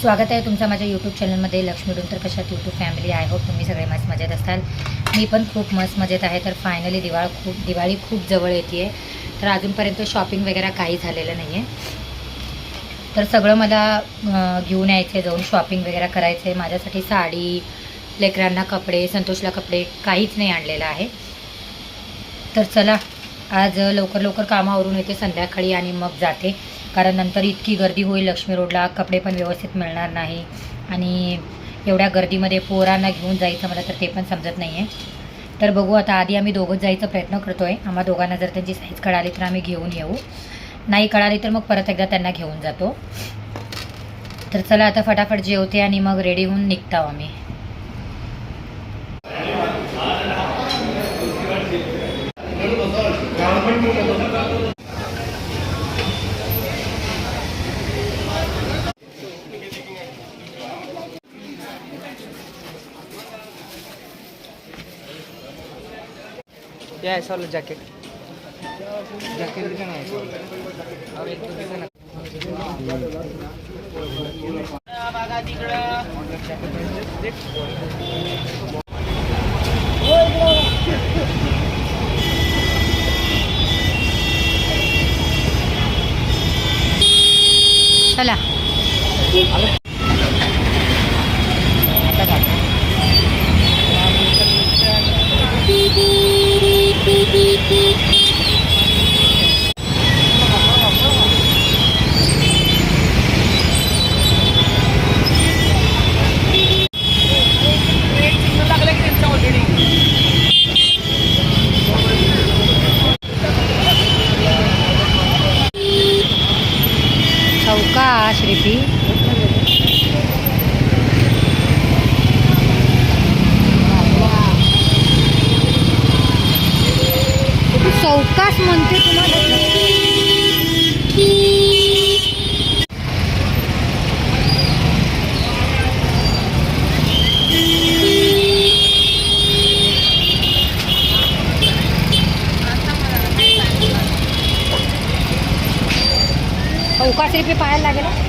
स्वागत आहे तुमचं माझ्या यूट्यूब चॅनलमध्ये लक्ष्मी तर कशात यूट्यूब फॅमिली आहे? होप तुम्ही सगळे मस्त मजेत असाल मी पण खूप मस्त मजेत आहे. तर फायनली दिवाळ खूप दिवाळी खूप जवळ येते आहे तर अजूनपर्यंत शॉपिंग वगैरे काही झालेलं नाही आहे तर सगळं मला घेऊन यायचं आहे जाऊन शॉपिंग वगैरे करायचं आहे माझ्यासाठी साडी लेकरांना कपडे संतोषला कपडे काहीच नाही आणलेलं आहे. तर चला आज लवकर लवकर कामावरून येते संध्याकाळी आणि मग जाते. कारण नंतर इतकी गर्दी होईल लक्ष्मी रोडला कपडे पण व्यवस्थित मिळणार नाही. आणि एवढ्या गर्दीमध्ये पोरांना घेऊन जायचं मला तर ते पण समजत नाही आहे तर बघू आता आधी आम्ही दोघंच जायचा प्रयत्न करतो आहे आम्हा दोघांना जर त्यांची साईज कळाली तर आम्ही घेऊन येऊ. नाही कळाली तर मग परत एकदा त्यांना घेऊन जातो. तर चला आता फटाफट जेवते आणि मग रेडी होऊन निघतो आम्ही. Yeah, I saw the jacket. Jacket is an iPhone. चला चौका श्रीपी चौकास म्हणते तुम्हाला चौकास रुपये पाहायला लागेल?